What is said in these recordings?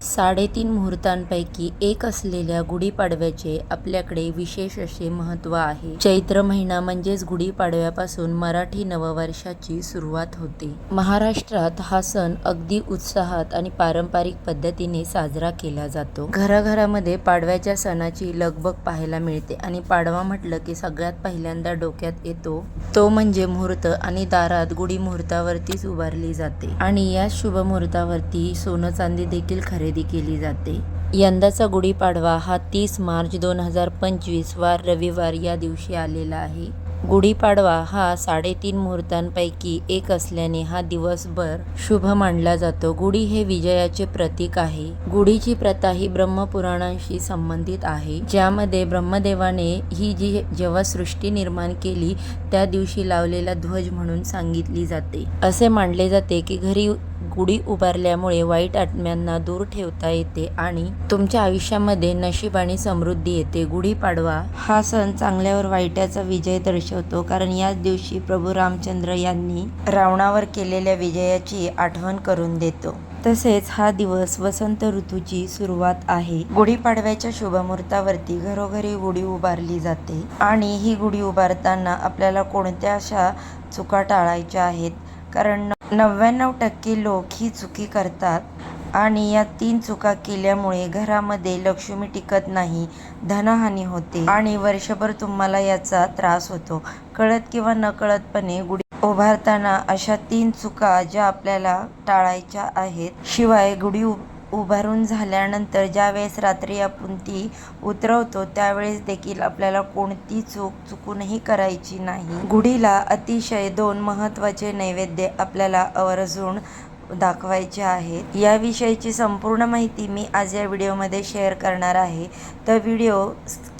साडेतीन मुहूर्तांपैकी एक असलेल्या गुढीपाडव्याचे आपल्याकडे विशेष असे महत्त्व आहे. चैत्र महिना म्हणजेच गुढीपाडव्यापासून मराठी नववर्षाची सुरुवात होते. महाराष्ट्रात हा सण अगदी उत्साहात आणि पारंपरिक पद्धतीने साजरा केला जातो. घराघरामध्ये पाडव्याच्या सणाची लगबग पाहायला मिळते आणि पाडवा म्हटलं की सगळ्यात पहिल्यांदा डोक्यात येतो. तो म्हणजे मुहूर्त आणि दारात गुढी मुहूर्तावरतीच उभारली जाते. आणि या शुभ मुहूर्तावरती सोनं चांदी देखील खरेदी केली जाते. यंदाचा गुढीपाडवा हा तीस मार्च दोन हजार पंचवीस वार रविवार या दिवशी आलेला आहे. गुढीपाडवा हा साडेतीन मुहूर्तांपैकी एक असल्याने हा दिवसभर शुभ मानला जातो. गुढी हे विजयाचे प्रतीक आहे. गुढीची प्रथा ही ब्रह्मपुराणांशी संबंधित आहे. ज्यामध्ये ब्रह्मदेवाने ही जी जेव्हा सृष्टी निर्माण केली त्या दिवशी लावलेला ध्वज म्हणून सांगितली जाते. असे मानले जाते की घरी गुढी उभारल्यामुळे वाईट आत्म्यांना दूर ठेवता येते आणि तुमच्या आयुष्यामध्ये नशीब आणि समृद्धी येते. गुढीपाडवा हा सण चांगल्यावर वाईटाचा विजय दर्शवतो कारण याच दिवशी प्रभू रामचंद्र यांनी रावणावर केलेल्या विजयाची आठवण करून देतो. तसेच हा दिवस वसंत ऋतूची सुरुवात आहे. गुढीपाडव्याच्या शुभमुहूर्तावरती घरोघरी गुढी उभारली जाते आणि ही गुढी उभारताना आपल्याला कोणत्या अशा चुका टाळायच्या आहेत? कारण नव्याण्णव टक्के लोक ही चुकी करतात आणि या तीन चुका केल्यामुळे घरामध्ये लक्ष्मी टिकत नाही धनहानी होते आणि वर्षभर तुम्हाला याचा त्रास होतो. कळत किंवा नकळतपणे गुढी उभारताना अशा तीन चुका ज्या आपल्याला टाळायच्या आहेत शिवाय गुढी उभ उभारून झाल्यानंतर ज्या वेळेस रात्री आपण ती उतरवतो त्यावेळेस देखील आपल्याला कोणती चूक चुकूनही करायची नाही. गुढीला अतिशय दोन महत्त्वाचे नैवेद्य आपल्याला आवर्जून दाखवायचे आहेत याविषयीची संपूर्ण माहिती मी आज या व्हिडिओमध्ये शेअर करणार आहे. तर व्हिडिओ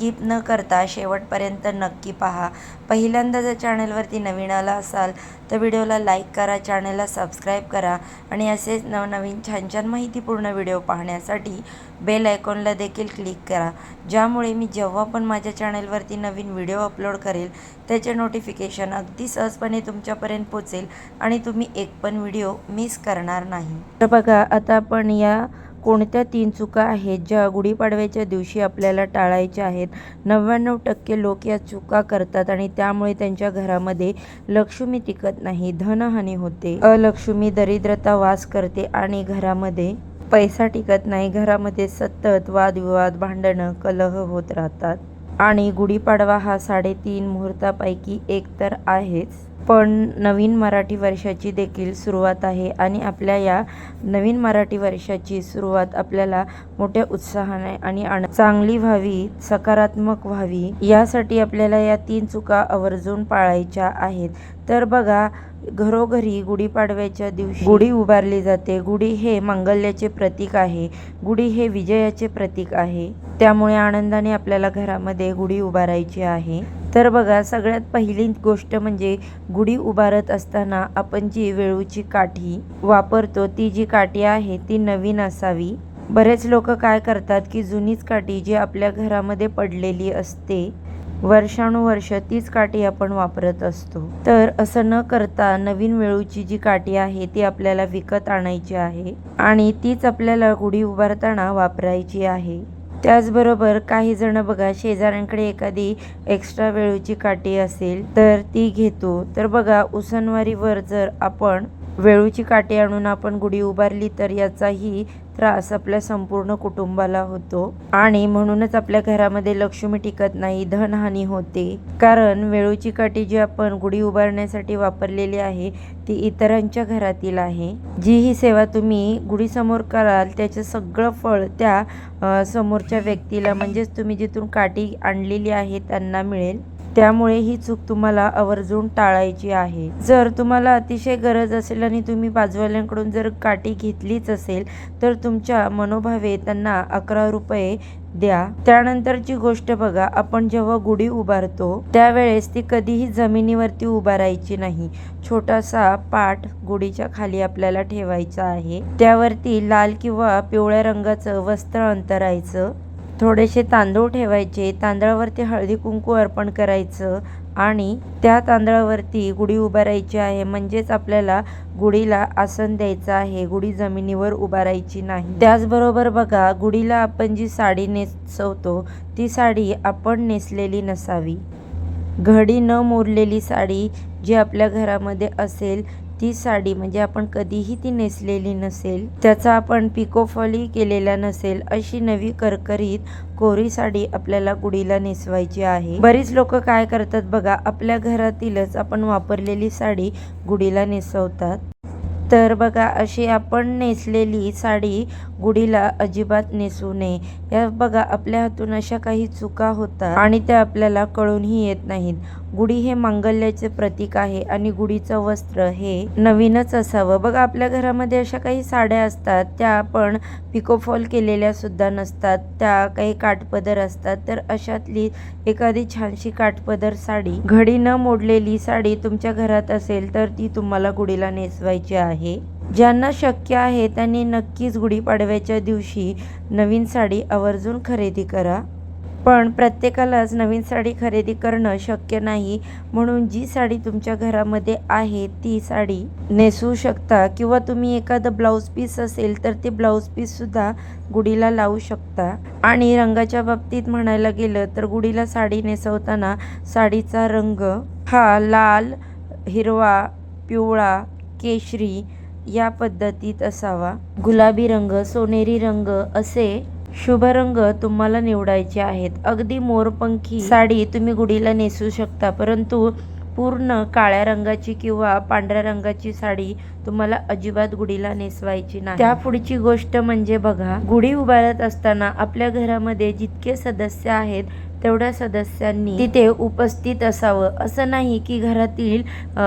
स्किप न करता शेवटपर्यंत नक्की पहा. पहिल्यांदा जर चॅनलवरती नवीन आला असाल तर व्हिडिओला लाईक करा चॅनलला सबस्क्राईब करा आणि असेच नवनवीन छान छान माहितीपूर्ण व्हिडिओ पाहण्यासाठी बेल आयकॉनला देखील क्लिक करा. ज्यामुळे मी जेव्हा पण माझ्या चॅनलवरती नवीन व्हिडिओ अपलोड करेल त्याचे नोटिफिकेशन अगदी सहजपणे तुमच्यापर्यंत पोचेल आणि तुम्ही एक पण व्हिडिओ मिस करणार नाही. तर बघा आता आपण या कोणत्या तीन चुका आहेत ज्या गुढीपाडव्याच्या दिवशी आपल्याला टाळायच्या आहेत? नव्याण्णव टक्के लोक या चुका करतात आणि त्यामुळे त्यांच्या घरामध्ये लक्ष्मी टिकत नाही धनहानी होते. अलक्ष्मी दरिद्रता वास करते आणि घरामध्ये पैसा टिकत नाही. घरामध्ये सतत वादविवाद भांडणं कलह होत राहतात. आणि गुढीपाडवा हा साडेतीन मुहूर्तापैकी एक तर आहेच. पण नवीन मराठी वर्षाची देखील सुरुवात आहे आणि आपल्या या नवीन मराठी वर्षाची सुरुवात आपल्याला मोठ्या उत्साहाने आणि आण चांगली व्हावी सकारात्मक व्हावी यासाठी आपल्याला या तीन चुका आवर्जून पाळायच्या आहेत. तर बघा घरोघरी गुढीपाडव्याच्या दिवशी गुढी उभारली जाते. गुढी हे मंगल्याचे प्रतीक आहे. गुढी हे विजयाचे प्रतीक आहे. त्यामुळे आनंदाने आपल्याला घरामध्ये गुढी उभारायची आहे. तर बघा सगळ्यात पहिली गोष्ट म्हणजे गुढी उभारत असताना आपण जी वेळूची काठी वापरतो ती जी काठी आहे ती नवीन असावी. बरेच लोक काय करतात की जुनीच काठी जी आपल्या घरामध्ये पडलेली असते वर्षानुवर्ष तीच काठी आपण वापरत असतो. तर असं न करता नवीन वेळूची जी काठी आहे ती आपल्याला विकत आणायची आहे आणि तीच आपल्याला गुढी उभारताना वापरायची आहे. त्याचबरोबर काही जण बघा शेजाऱ्यांकडे एखादी एक्स्ट्रा वेळूची काठी असेल तर ती घेतो. तर बघा उसनवारीवर जर आपण वेळूची काठी आणून आपण गुढी उभारली तर याचाही त्रास आपल्या संपूर्ण कुटुंबाला होतो. आणि म्हणूनच आपल्या घरामध्ये लक्ष्मी टिकत नाही धनहानी होते. कारण वेळूची काठी जी आपण गुढी उभारण्यासाठी वापरलेली आहे ती इतरांच्या घरातील आहे. जी ही सेवा तुम्ही गुढीसमोर कराल त्याचं सगळं फळ त्या समोरच्या व्यक्तीला म्हणजेच तुम्ही जिथून काठी आणलेली आहे त्यांना मिळेल. त्यामुळे ही चूक तुम्हाला आवर्जून टाळायची आहे. जर तुम्हाला अतिशय गरज असेल आणि तुम्ही बाजूवाल्यांकडून जर काठी घेतलीच असेल तर तुमच्या मनोभावे त्यांना अकरा रुपये द्या. त्यानंतरची गोष्ट बघा आपण जेव्हा गुढी उभारतो त्यावेळेस ती कधीही जमिनीवरती उभारायची नाही. छोटासा पाट गुढीच्या खाली आपल्याला ठेवायचा आहे. त्यावरती लाल किंवा पिवळ्या रंगाचं वस्त्र अंतरायचं. थोडेसे तांदूळ ठेवायचे. तांदळावरती हळदी कुंकू अर्पण करायचं आणि त्या तांदळावरती गुढी उभारायची आहे. म्हणजेच आपल्याला गुढीला आसन द्यायचं आहे. गुढी जमिनीवर उभारायची नाही. त्याचबरोबर बघा गुढीला आपण जी साडी नेसवतो ती साडी आपण नेसलेली नसावी. घडी न मोरलेली साडी जी आपल्या घरामध्ये असेल ती साडी म्हणजे आपण कधीही ती नेसलेली नसेल त्याचा आपण पिकोफॉली केलेला नसेल अशी नवी करकरीत कोरी साडी आपल्याला गुढीला नेसवायची आहे. बरीच लोक काय करतात बघा आपल्या घरातीलच आपण वापरलेली साडी गुढीला नेसवतात. तर बघा अशी आपण नेसलेली साडी गुढीला अजिबात नेसू नये. या बघा आपल्या हातून अशा काही चुका होतात आणि त्या आपल्याला कळूनही येत नाहीत. गुढी हे मांगल्याचे प्रतीक आहे आणि गुढीचं वस्त्र हे नवीनच असावं. बघा आपल्या घरामध्ये अशा काही साड्या असतात त्या आपण पिकोफॉल केलेल्या सुद्धा नसतात त्या काही काठपदर असतात. तर अशातली एखादी छानशी काठपदर साडी घडी न मोडलेली साडी तुमच्या घरात असेल तर ती तुम्हाला गुढीला नेसवायची आहे. ज्यांना शक्य आहे त्यांनी नक्कीच गुढीपाडव्याच्या दिवशी नवीन साडी आवर्जून खरेदी करा. पण प्रत्येकालाच नवीन साडी खरेदी करणं शक्य नाही. म्हणून जी साडी तुमच्या घरामध्ये आहे ती साडी नेसवू शकता किंवा तुम्ही एखादं ब्लाऊज पीस असेल तर ते ब्लाऊज पीससुद्धा गुढीला लावू शकता. आणि रंगाच्या बाबतीत म्हणायला गेलं तर गुढीला साडी नेसवताना साडीचा रंग हा लाल हिरवा पिवळा केशरी या पद्धतीत असावा. गुलाबी रंग सोनेरी रंग असे शुभ रंग तुम्हाला निवडायचे आहेत. अगदी मोरपंखी साडी तुम्ही गुढीला नेसू शकता परंतु पूर्ण काळ्या रंगाची किंवा पांढऱ्या रंगाची साडी तुम्हाला अजिबात गुढीला नेसवायची नाही. त्या पुढची गोष्ट म्हणजे बघा गुढी उभारत असताना आपल्या घरामध्ये जितके सदस्य आहेत तेवढ्या सदस्यांनी तिथे उपस्थित असावं. असं नाही की घरातील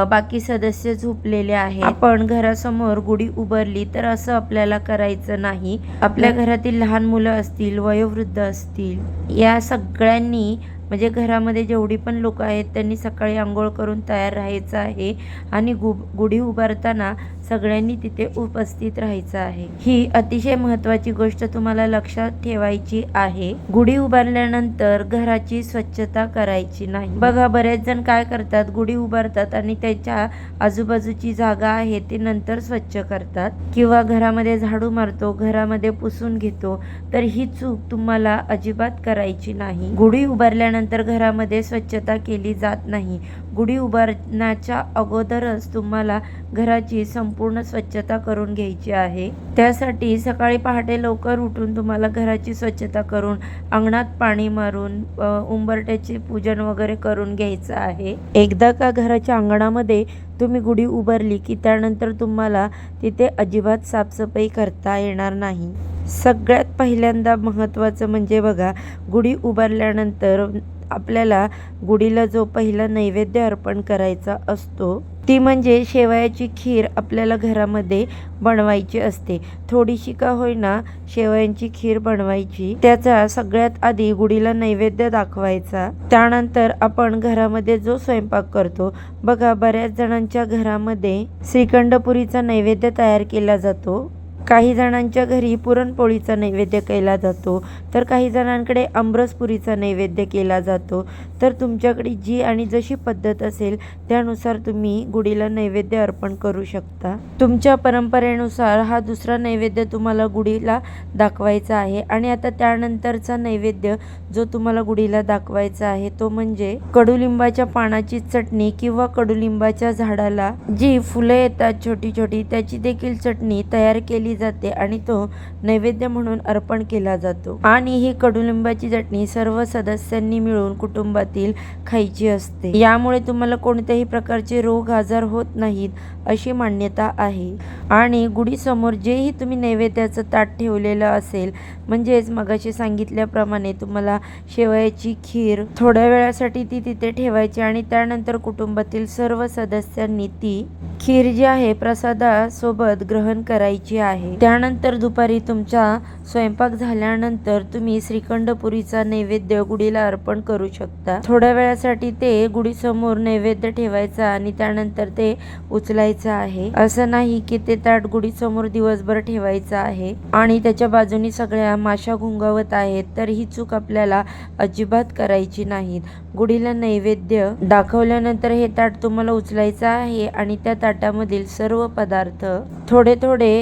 बाकी सदस्य झोपलेले आहेत. आपण घरासमोर गुढी उभारली तर असं आपल्याला करायचं नाही. आपल्या घरातील लहान मुलं असतील वयोवृद्ध असतील या सगळ्यांनी म्हणजे घरामध्ये जेवढी पण लोक आहेत त्यांनी सकाळी आंघोळ करून तयार राहायचं आहे. आणि गु गुढी उभारताना सगळ्यांनी तिथे उपस्थित राहायचं आहे. ही अतिशय महत्त्वाची गोष्ट तुम्हाला लक्षात ठेवायची आहे. गुढी उभारल्यानंतर घराची स्वच्छता करायची नाही. बघा बरेच जण काय करतात? गुढी उभारतात आणि त्याच्या आजूबाजूची जागा आहे ती नंतर स्वच्छ करतात. किंवा घरामध्ये झाडू मारतो घरामध्ये पुसून घेतो तर ही चूक तुम्हाला अजिबात करायची नाही. गुढी उभारल्यानंतर घरामध्ये स्वच्छता केली जात नाही. गुढी उभारण्याच्या अगोदरच तुम्हाला घराची संपूर्ण स्वच्छता करून घ्यायची आहे. त्यासाठी सकाळी पहाटे लवकर उठून तुम्हाला घराची स्वच्छता करून अंगणात पाणी मारून उंबरट्याचे पूजन वगैरे करून घ्यायचं आहे. एकदा का घराच्या अंगणामध्ये तुम्ही गुढी उभारली की त्यानंतर तुम्हाला तिथे अजिबात साफसफाई करता येणार नाही. सगळ्यात पहिल्यांदा महत्त्वाचं म्हणजे बघा गुढी उभारल्यानंतर आपल्याला गुढीला जो पहिला नैवेद्य अर्पण करायचा असतो ती म्हणजे शेवयाची खीर आपल्याला घरामध्ये बनवायची असते. थोडीशी का होईना शेवयांची खीर बनवायची. त्याचा सगळ्यात आधी गुढीला नैवेद्य दाखवायचा. त्यानंतर आपण घरामध्ये जो स्वयंपाक करतो बघा बऱ्याच जणांच्या घरामध्ये श्रीखंडपुरीचा नैवेद्य तयार केला जातो. काही जणांच्या घरी पुरणपोळीचा नैवेद्य केला जातो तर काही जणांकडे आमरसपुरीचा नैवेद्य केला जातो. तर तुमच्याकडे जी आणि जशी पद्धत असेल त्यानुसार तुम्ही गुढीला नैवेद्य अर्पण करू शकता. तुमच्या परंपरेनुसार हा दुसरा नैवेद्य तुम्हाला गुढीला दाखवायचा आहे आणि आता त्यानंतरचा नैवेद्य जो तुम्हाला गुढीला दाखवायचा आहे तो म्हणजे कडुलिंबाच्या पानाची चटणी किंवा कडुलिंबाच्या झाडाला जी फुलं येतात छोटी छोटी त्याची देखील चटणी तयार केली जाते आणि तो नैवेद्य म्हणून अर्पण केला जातो. आणि ही कडुलिंबाची चटणी सर्व सदस्यांनी मिळून कुटुंबातील खायची असते. यामुळे तुम्हाला कोणत्याही प्रकारचे रोग आजार होत नाहीत अशी मान्यता आहे. आणि गुढीसमोर जेही तुम्ही नैवेद्याचं ताट ठेवलेलं असेल म्हणजेच मगाशी सांगितल्याप्रमाणे तुम्हाला शेवयाची खीर थोड्या वेळासाठी ती तिथे ठेवायची आणि त्यानंतर कुटुंबातील सर्व सदस्यांनी ती खीर जी आहे प्रसादासोबत ग्रहण करायची आहे. आहे. त्यानंतर दुपारी तुमचा स्वयंपाक झाल्यानंतर तुम्ही श्रीखंड पुरीचा नैवेद्य गुढीला अर्पण करू शकता. थोड्या वेळासाठी ते गुढीसमोर नैवेद्य ठेवायचा आणि त्यानंतर ते उचलायचं आहे. असं नाही की ते ताट गुढीसमोर दिवसभर ठेवायचं आहे आणि त्याच्या बाजूनी सगळ्या माशा घुंगावत आहेत तर ही चूक आपल्याला अजिबात करायची नाहीत गुढीला नैवेद्य दाखवल्यानंतर हे ताट तुम्हाला उचलायचं आहे आणि त्या ताटामधील सर्व पदार्थ थोडे थोडे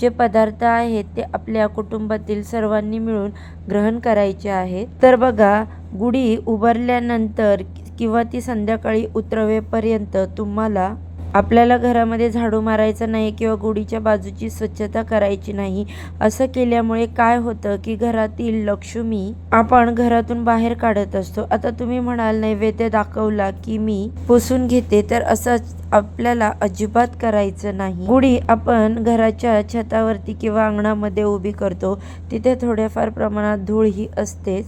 जे पदार्थ आहेत ते आपल्या कुटुंबातील सर्वांनी मिळून ग्रहण करायचे आहेत. तर बघा गुढी उभारल्यानंतर किंवा ती संध्याकाळी उतरवेपर्यंत तुम्हाला आपल्याला घरामध्ये झाडू मारायचं नाही किंवा गुढीच्या बाजूची स्वच्छता करायची नाही असं केल्यामुळे काय होतं की घरातील लक्ष्मी आपण घरातून बाहेर काढत असतो. आता तुम्ही म्हणाल नैवेद्य दाखवला की मी पुसून घेते तर असं आपल्याला अजिबात करायचं नाही. गुढी आपण घराच्या छतावरती किंवा अंगणामध्ये उभी करतो. तिथे थोड्याफार प्रमाणात धूळ ही असतेच.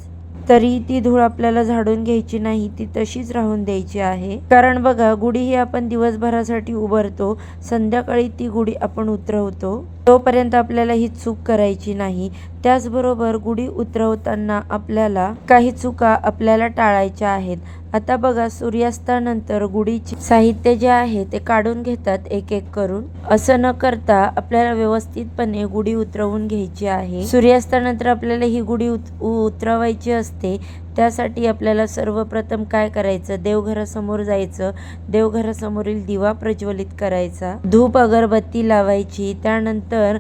तरी ती धूळ आपल्याला झाडून घ्यायची नाही ती तशीच राहून द्यायची आहे. कारण बघा गुढी ही आपण दिवसभरासाठी उभारतो. संध्याकाळी ती गुढी आपण उतरवतो. तोपर्यंत आपल्याला ही चूक करायची नाही त्याचबरोबर गुढी उतरवताना आपल्याला काही चुका आपल्याला टाळायच्या आहेत. आता बघा सूर्यास्तानंतर गुढीचे साहित्य जे आहे ते काढून घेतात एक एक करून. असं न करता आपल्याला व्यवस्थितपणे गुढी उतरवून घ्यायची आहे. सूर्यास्तानंतर आपल्याला ही गुढी उत उतरवायची असते. त्यासाठी आपल्याला सर्वप्रथम काय करायचं? देवघरासमोर जायचं. देवघरासमोरील दिवा प्रज्वलित करायचा. धूप अगरबत्ती लावायची. त्यानंतर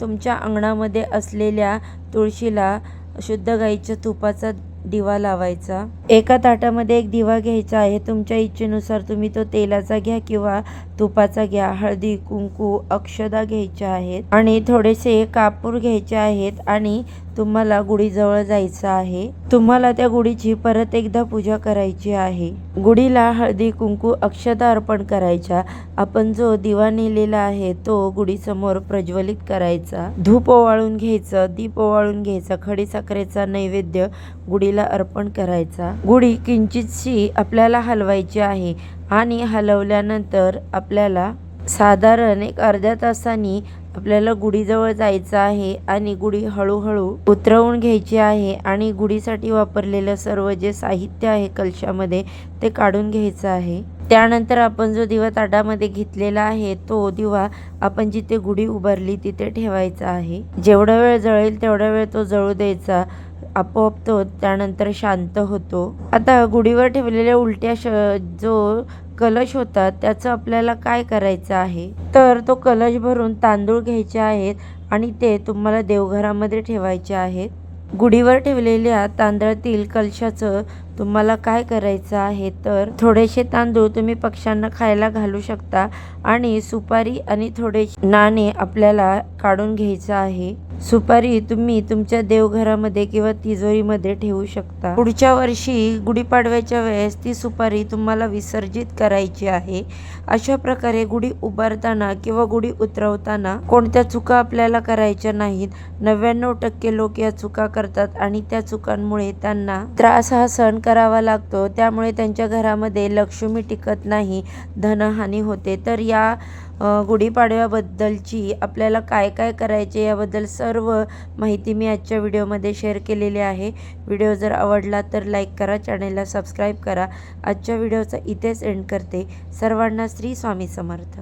तुमच्या अंगणामध्ये असलेल्या तुळशीला शुद्ध गाईच्या तुपाचा दिवा लावायचा. एका ताटामध्ये एक दिवा घ्यायचा आहे. तुमच्या इच्छेनुसार तुम्ही तो तेलाचा घ्या किंवा तुपाचा घ्या. हळदी कुंकू अक्षदा घ्यायच्या आहेत आणि थोडेसे कापूर घ्यायचे आहेत आणि तुम्हाला गुढीजवळ जायचं आहे. तुम्हाला त्या गुढीची परत एकदा पूजा करायची आहे. गुढीला हळदी कुंकू अक्षदा अर्पण करायच्या. आपण जो दिवा नेलेला आहे तो गुढीसमोर प्रज्वलित करायचा. धूप ओवाळून घ्यायचं दीप ओवाळून घ्यायचा खडी साखरेचा नैवेद्य गुढीला अर्पण करायचा. गुढी किंचितशी आपल्याला हलवायची आहे आणि हलवल्यानंतर आपल्याला साधारण एक अर्ध्या तासानी आपल्याला गुढीजवळ जायचं आहे आणि गुढी हळूहळू उतरवून घ्यायची आहे आणि गुढीसाठी वापरलेलं सर्व जे साहित्य आहे कलशामध्ये ते काढून घ्यायचं आहे. त्यानंतर आपण जो दिवा ताटामध्ये घेतलेला आहे तो दिवा आपण जिथे गुढी उभारली तिथे ठेवायचा आहे. जेवढा वेळ जळेल तेवढा वेळ तो जळू द्यायचा. आपोआप तो त्यानंतर शांत होतो. आता गुढीवर ठेवलेल्या उलट्या श जो कलश होता त्याचं आपल्याला काय करायचं आहे? तर तो कलश भरून तांदूळ घ्यायचे आहेत आणि ते तुम्हाला देवघरामध्ये ठेवायचे आहेत. गुढीवर ठेवलेल्या तांदळातील कलशाचं तुम्हाला काय करायचं आहे तर थोडेसे तांदूळ तुम्ही पक्ष्यांना खायला घालू शकता आणि सुपारी आणि थोडे नाणे आपल्याला काढून घ्यायचं आहे. सुपारी तुम्ही तुमच्या देवघरामध्ये किंवा तिजोरीमध्ये ठेवू शकता. पुढच्या वर्षी गुढीपाडव्याच्या वेळेस ती सुपारी तुम्हाला विसर्जित करायची आहे. अशा प्रकारे गुढी उभारताना किंवा गुढी उतरवताना कोणत्या चुका आपल्याला करायच्या नाहीत. नव्याण्णव टक्के लोक या चुका करतात आणि त्या चुकांमुळे त्यांना त्रास हा सण करावा लागतो. त्यामुळे त्यांच्या घरामध्ये लक्ष्मी टिकत नाही धनहानी होते. तर या गुढीपाडव्याबद्दलची आपल्याला काय काय करायचे याबद्दल सर्व माहिती मी आजच्या व्हिडिओमध्ये शेअर केलेली आहे. व्हिडिओ जर आवडला तर लाईक करा चॅनेलला सबस्क्राईब करा. आजच्या व्हिडिओचा इथेच एंड करते. सर्वांना श्री स्वामी समर्थ.